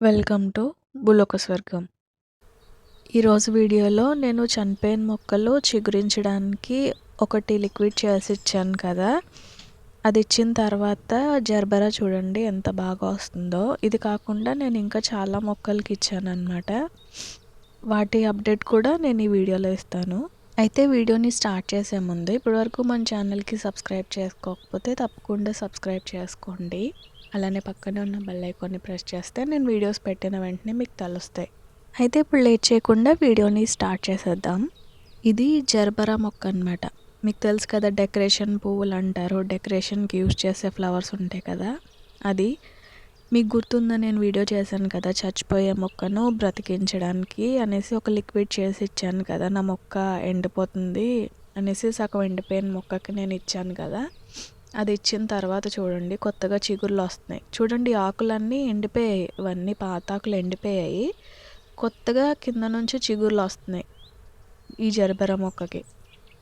Welcome to భూలోక స్వర్గం. ఈరోజు వీడియోలో నేను చనిపోయిన మొక్కలు చిగురించడానికి ఒకటి లిక్విడ్ చేసి ఇచ్చాను కదా. అది ఇచ్చిన తర్వాత జర్బరా చూడండి ఎంత బాగా వస్తుందో. ఇది కాకుండా నేను ఇంకా చాలా మొక్కలకి ఇచ్చాను అనమాట వాటి అప్డేట్ కూడా నేను ఈ వీడియోలో ఇస్తాను. అయితే వీడియోని స్టార్ట్ చేసే ముందు ఇప్పటివరకు మన ఛానల్కి సబ్స్క్రైబ్ చేసుకోకపోతే తప్పకుండా సబ్స్క్రైబ్ చేసుకోండి. అలానే పక్కనే ఉన్న బెల్ ఐకాన్ని ప్రెస్ చేస్తే నేను వీడియోస్ పెట్టిన వెంటనే మీకు తెలుస్తాయి. అయితే ఇప్పుడు లేట్ చేయకుండా వీడియోని స్టార్ట్ చేసేద్దాం. ఇది జర్బరా మొక్క అనమాట మీకు తెలుసు కదా డెకరేషన్ పువ్వులు అంటారు. డెకరేషన్కి యూజ్ చేసే ఫ్లవర్స్ ఉంటాయి కదా. అది మీకు గుర్తుందా నేను వీడియో చేశాను కదా చచ్చిపోయే మొక్కను బ్రతికించడానికి అనేసి ఒక లిక్విడ్ చేసి ఇచ్చాను కదా నా మొక్క ఎండిపోతుంది అనేసి సగం ఎండిపోయిన మొక్కకి నేను ఇచ్చాను కదా. అది ఇచ్చిన తర్వాత చూడండి కొత్తగా చిగుళ్ళు వస్తున్నాయి. చూడండి ఆకులన్నీ ఎండిపోయాయి ఇవన్నీ పాతాకులు ఎండిపోయాయి. కొత్తగా కింద నుంచి చిగుళ్ళు వస్తున్నాయి ఈ జరబెర మొక్కకి.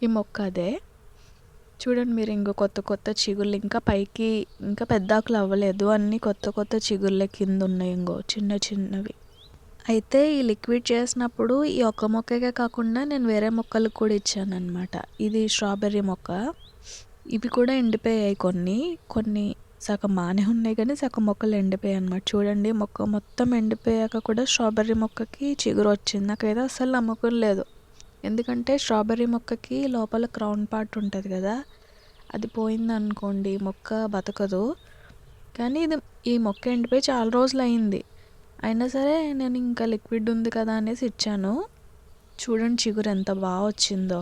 ఈ మొక్క అదే. చూడండి మీరు ఇంకో కొత్త కొత్త చిగుళ్ళు ఇంకా పైకి ఇంకా పెద్ద ఆకులు అవ్వలేదు. అన్నీ కొత్త కొత్త చిగుళ్ళే కింద ఉన్నాయి ఇంకో చిన్న చిన్నవి. అయితే ఈ లిక్విడ్ చేసినప్పుడు ఈ ఒక్క మొక్కకే కాకుండా నేను వేరే మొక్కలకు కూడా ఇచ్చాను అనమాట ఇది స్ట్రాబెర్రీ మొక్క. ఇవి కూడా ఎండిపోయాయి కొన్ని. కొన్ని సగం బాగానే ఉన్నాయి కానీ సగం మొక్కలు ఎండిపోయాయి అనమాట చూడండి మొక్క మొత్తం ఎండిపోయాక కూడా స్ట్రాబెర్రీ మొక్కకి చిగురు వచ్చింది. నాకైతే అసలు నమ్మకం లేదు. ఎందుకంటే స్ట్రాబెర్రీ మొక్కకి లోపల క్రౌన్ పార్ట్ ఉంటుంది కదా అది పోయింది అనుకోండి మొక్క బతకదు. కానీ ఇది ఈ మొక్క ఎండిపోయి చాలా రోజులు అయింది. అయినా సరే నేను ఇంకా లిక్విడ్ ఉంది కదా అనేసి ఇచ్చాను. చూడండి చిగురు ఎంత బాగా వచ్చిందో.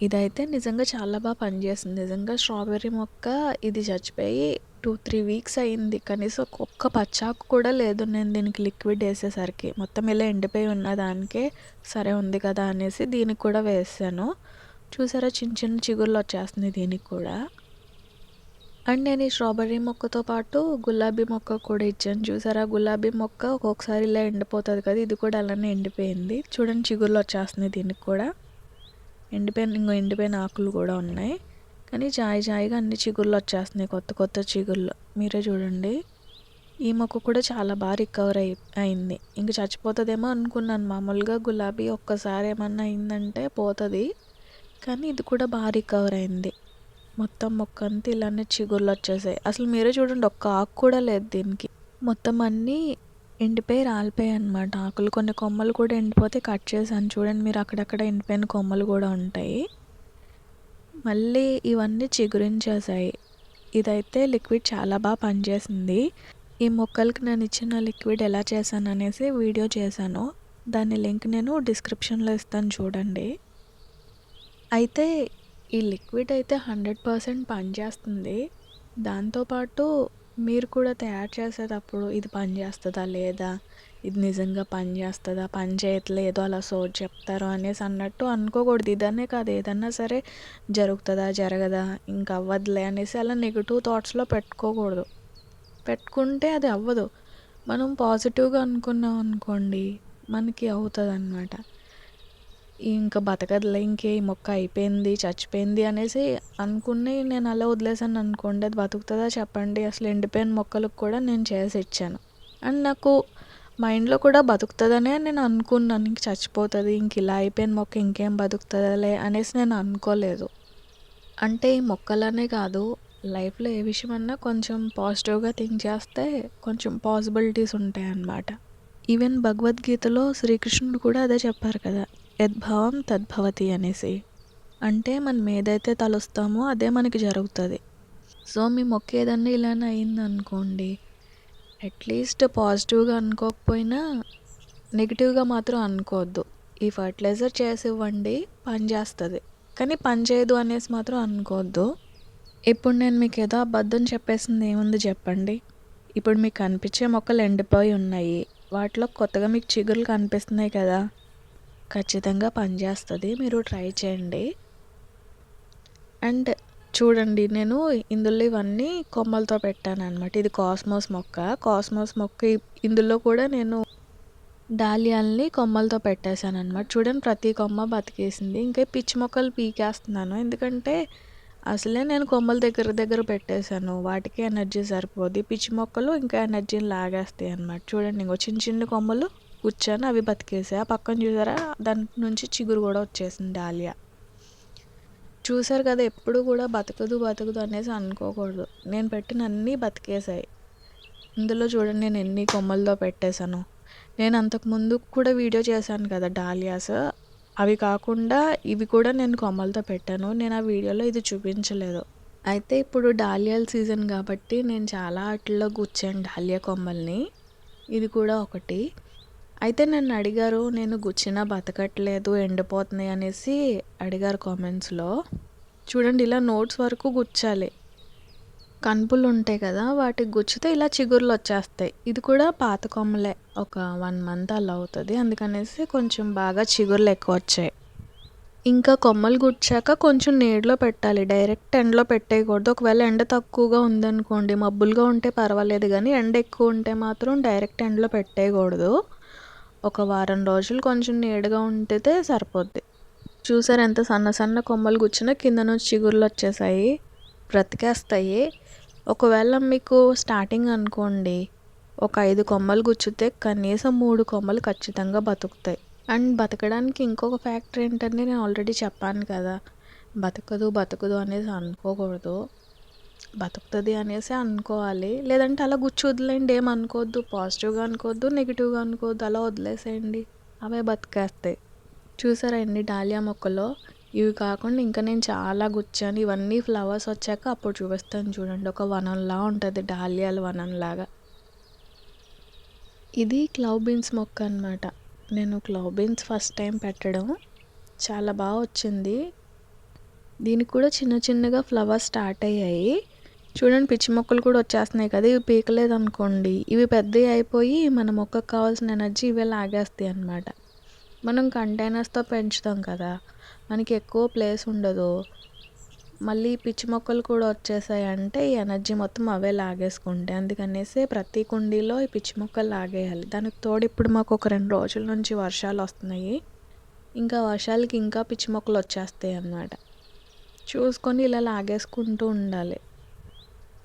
ఇదైతే నిజంగా చాలా బాగా పనిచేస్తుంది. నిజంగా స్ట్రాబెర్రీ మొక్క ఇది చచ్చిపోయి టూ త్రీ వీక్స్ అయింది. కనీసం ఒక్క పచ్చాకు కూడా లేదు. నేను దీనికి లిక్విడ్ వేసేసరికి మొత్తం ఇలా ఎండిపోయి ఉన్న దానికే సరే ఉంది కదా అనేసి దీనికి కూడా వేసాను. చూసారా చిన్న చిన్న చిగుళ్ళు వచ్చేస్తుంది దీనికి కూడా. అండ్ నేను ఈ స్ట్రాబెర్రీ మొక్కతో పాటు గులాబీ మొక్క కూడా ఇచ్చాను. చూసారా? గులాబీ మొక్క ఒక్కొక్కసారి ఇలా ఎండిపోతుంది కదా ఇది కూడా అలానే ఎండిపోయింది. చూడండి చిగుళ్ళు వచ్చేస్తుంది దీనికి కూడా. ఎండిపోయిన ఇంకో ఎండిపోయిన ఆకులు కూడా ఉన్నాయి. కానీ జాయి జాయిగా అన్ని చిగుళ్ళు వచ్చేస్తున్నాయి కొత్త కొత్త చిగుళ్ళు మీరే చూడండి. ఈ మొక్క కూడా చాలా బాగా రికవర్ అయి అయింది. ఇంక చచ్చిపోతుందేమో అనుకున్నాను. మామూలుగా గులాబీ ఒక్కసారి ఏమన్నా అయిందంటే పోతుంది. కానీ ఇది కూడా బాగా రికవర్ అయింది. మొత్తం మొక్క అంతా ఇలానే చిగుళ్ళు వచ్చేసాయి. అసలు మీరే చూడండి ఒక్క ఆకు కూడా లేదు దీనికి. మొత్తం అన్నీ ఎండిపోయి రాలిపోయాయి అనమాట ఆకులు కొన్ని కొమ్మలు కూడా ఎండిపోతే కట్ చేశాను. చూడండి మీరు అక్కడక్కడ ఎండిపోయిన కొమ్మలు కూడా ఉంటాయి. మళ్ళీ ఇవన్నీ చిగురించేసాయి ఇదైతే లిక్విడ్ చాలా బాగా పనిచేసింది. ఈ మొక్కలకి నేను ఇచ్చిన లిక్విడ్ ఎలా చేశాను అనేసి వీడియో చేశాను. దాని లింక్ నేను డిస్క్రిప్షన్లో ఇస్తాను చూడండి. అయితే ఈ లిక్విడ్ అయితే హండ్రెడ్ పర్సెంట్ పనిచేస్తుంది. దాంతోపాటు మీరు కూడా తయారు చేసేటప్పుడు ఇది పని చేస్తుందా లేదా? ఇది నిజంగా పని చేస్తుందా? పని చేయట్లేదు అలా సో చెప్తారు అనేసి అన్నట్టు అనుకోకూడదు. ఇదనే కాదు ఏదన్నా సరే జరుగుతుందా జరగదా ఇంకా అవ్వదులే అనేసి అలా నెగిటివ్ థాట్స్లో పెట్టుకోకూడదు. పెట్టుకుంటే అది అవ్వదు. మనం పాజిటివ్గా అనుకున్నాం అనుకోండి మనకి అవుతుంది అనమాట ఇంకా బతకదులే ఇంకే ఈ మొక్క అయిపోయింది చచ్చిపోయింది అనేసి అనుకుని నేను అలా వదిలేసాను అనుకోండి అది బతుకుతుందా చెప్పండి. అసలు ఎండిపోయిన మొక్కలకు కూడా నేను చేసి ఇచ్చాను. అండ్ నాకు మైండ్లో కూడా బతుకుతుందనే నేను అనుకున్నాను ఇంక చచ్చిపోతుంది ఇంక ఇలా అయిపోయిన మొక్క ఇంకేం బతుకుతుందలే అనేసి నేను అనుకోలేదు. అంటే ఈ మొక్కలనే కాదు లైఫ్లో ఏ విషయం అన్నా కొంచెం పాజిటివ్గా థింక్ చేస్తే కొంచెం పాసిబిలిటీస్ ఉంటాయి అన్నమాట ఈవెన్ భగవద్గీతలో శ్రీకృష్ణుడు కూడా అదే చెప్పారు కదా యద్భావం తద్భవతి అనేసి. అంటే మనం ఏదైతే తలుస్తామో అదే మనకి జరుగుతుంది. సో మీ మొక్క ఏదన్నా ఇలానే అయింది అనుకోండి అట్లీస్ట్ పాజిటివ్గా అనుకోకపోయినా నెగిటివ్గా మాత్రం అనుకోవద్దు. ఈ ఫర్టిలైజర్ చేసి ఇవ్వండి పని చేస్తుంది. కానీ పని చేయదు అనేసి మాత్రం అనుకోవద్దు. ఇప్పుడు నేను మీకు ఏదో అబద్ధం చెప్పేసింది ఏముంది చెప్పండి. ఇప్పుడు మీకు కనిపించే మొక్కలు ఎండిపోయి ఉన్నాయి. వాటిలో కొత్తగా మీకు చిగురులు కనిపిస్తున్నాయి కదా. ఖచ్చితంగా పనిచేస్తుంది. మీరు ట్రై చేయండి. అండ్ చూడండి నేను ఇందులో ఇవన్నీ కొమ్మలతో పెట్టాను అనమాట ఇది కాస్మోస్ మొక్క. కాస్మోస్ మొక్క ఇందులో కూడా నేను డాలియాల్ని కొమ్మలతో పెట్టేశాను అనమాట చూడండి ప్రతి కొమ్మ బతికేసింది. ఇంకా పిచ్చి మొక్కలు పీకేస్తున్నాను. ఎందుకంటే అసలే నేను కొమ్మల దగ్గర దగ్గర పెట్టేశాను. వాటికి ఎనర్జీ సరిపోద్ది పిచ్చి మొక్కలు ఇంకా ఎనర్జీని లాగేస్తాయి అన్నమాట చూడండి ఇంకో చిన్న చిన్న కొమ్మలు. కూర్చొని అవి బతికేసాయి. ఆ పక్కన చూసారా? దాని నుంచి చిగురు కూడా వచ్చేసింది డాలియా. చూసారు కదా ఎప్పుడు కూడా బతకదు బతకదు అనేసి అనుకోకూడదు. నేను పెట్టిన అన్నీ బతికేసాయి. ఇందులో చూడండి నేను ఎన్ని కొమ్మలతో పెట్టేశాను. నేను అంతకుముందు కూడా వీడియో చేశాను కదా డాలియాస్. అవి కాకుండా ఇవి కూడా నేను కొమ్మలతో పెట్టాను. నేను ఆ వీడియోలో ఇది చూపించలేదు. అయితే ఇప్పుడు డాలియాల సీజన్ కాబట్టి నేను చాలా వాటిల్లో కూర్చాను డాలియా కొమ్మల్ని. ఇది కూడా ఒకటి. అయితే నన్ను అడిగారు నేను గుచ్చినా బతకట్లేదు ఎండిపోతున్నాయి అనేసి అడిగారు కామెంట్స్లో చూడండి ఇలా నోట్స్ వరకు గుచ్చాలి. కనుపులు ఉంటాయి కదా వాటికి గుచ్చితే ఇలా చిగుర్లు వచ్చేస్తాయి. ఇది కూడా పాత కొమ్మలే ఒక వన్ మంత్ అలా అవుతుంది. అందుకనేసి కొంచెం బాగా చిగుర్లు ఎక్కువ వచ్చాయి. ఇంకా కొమ్మలు గుచ్చాక కొంచెం నీడలో పెట్టాలి. డైరెక్ట్ ఎండలో పెట్టేయకూడదు. ఒకవేళ ఎండ తక్కువగా ఉందనుకోండి మబ్బులుగా ఉంటే పర్వాలేదు కానీ ఎండ ఎక్కువ ఉంటే మాత్రం డైరెక్ట్ ఎండలో పెట్టేయకూడదు. ఒక వారం రోజులు కొంచెం నీడగా ఉంటే సరిపోద్ది. చూసారు ఎంత సన్న సన్న కొమ్మలు గుచ్చినా కింద నుంచి చిగుర్లు వచ్చేసాయి. బ్రతికేస్తాయి. ఒకవేళ మీకు స్టార్టింగ్ అనుకోండి ఒక ఐదు కొమ్మలు గుచ్చితే కనీసం మూడు కొమ్మలు ఖచ్చితంగా బతుకుతాయి. అండ్ బతకడానికి ఇంకొక ఫ్యాక్టర్ ఏంటని నేను ఆల్రెడీ చెప్పాను కదా బతకదు బతకదు అనేసి అనుకోకూడదు. బతుకుతుంది అనేసి అనుకోవాలి. లేదంటే అలా గుచ్చి వదిలేయండి ఏం అనుకోవద్దు పాజిటివ్గా అనుకోవద్దు నెగిటివ్గా అనుకోవద్దు అలా వదిలేసేయండి. అవే బతికేస్తాయి. చూసారా అండి డాలియా మొక్కలో? ఇవి కాకుండా ఇంకా నేను చాలా గుచ్చాను. ఇవన్నీ ఫ్లవర్స్ వచ్చాక అప్పుడు చూపిస్తాను చూడండి. ఒక వనంలా ఉంటుంది డాలియాల వనంలాగా. ఇది క్లవ్ బీన్స్ మొక్క అనమాట నేను క్లవ్ బీన్స్ ఫస్ట్ టైం పెట్టడం. చాలా బాగా వచ్చింది. దీనికి కూడా చిన్న చిన్నగా ఫ్లవర్స్ స్టార్ట్ అయ్యాయి. చూడండి పిచ్చి మొక్కలు కూడా వచ్చేస్తున్నాయి కదా ఇవి పీకలేదు అనుకోండి ఇవి పెద్దవి అయిపోయి మన మొక్కకు కావాల్సిన ఎనర్జీ ఇవే లాగేస్తాయి అన్నమాట. మనం కంటైనర్స్తో పెంచుతాం కదా మనకి ఎక్కువ ప్లేస్ ఉండదు. మళ్ళీ పిచ్చి మొక్కలు కూడా వచ్చేసాయి అంటే ఈ ఎనర్జీ మొత్తం అవే లాగేసుకుంటాయి అందుకనేసి ప్రతి కుండీలో ఈ పిచ్చి మొక్కలు లాగేయాలి. దానికి తోడు ఇప్పుడు మాకు ఒక రెండు రోజుల నుంచి వర్షాలు వస్తున్నాయి. ఇంకా వర్షాలకి ఇంకా పిచ్చి మొక్కలు వచ్చేస్తాయి అన్నమాట. చూసుకొని ఇలా లాగేసుకుంటూ ఉండాలి.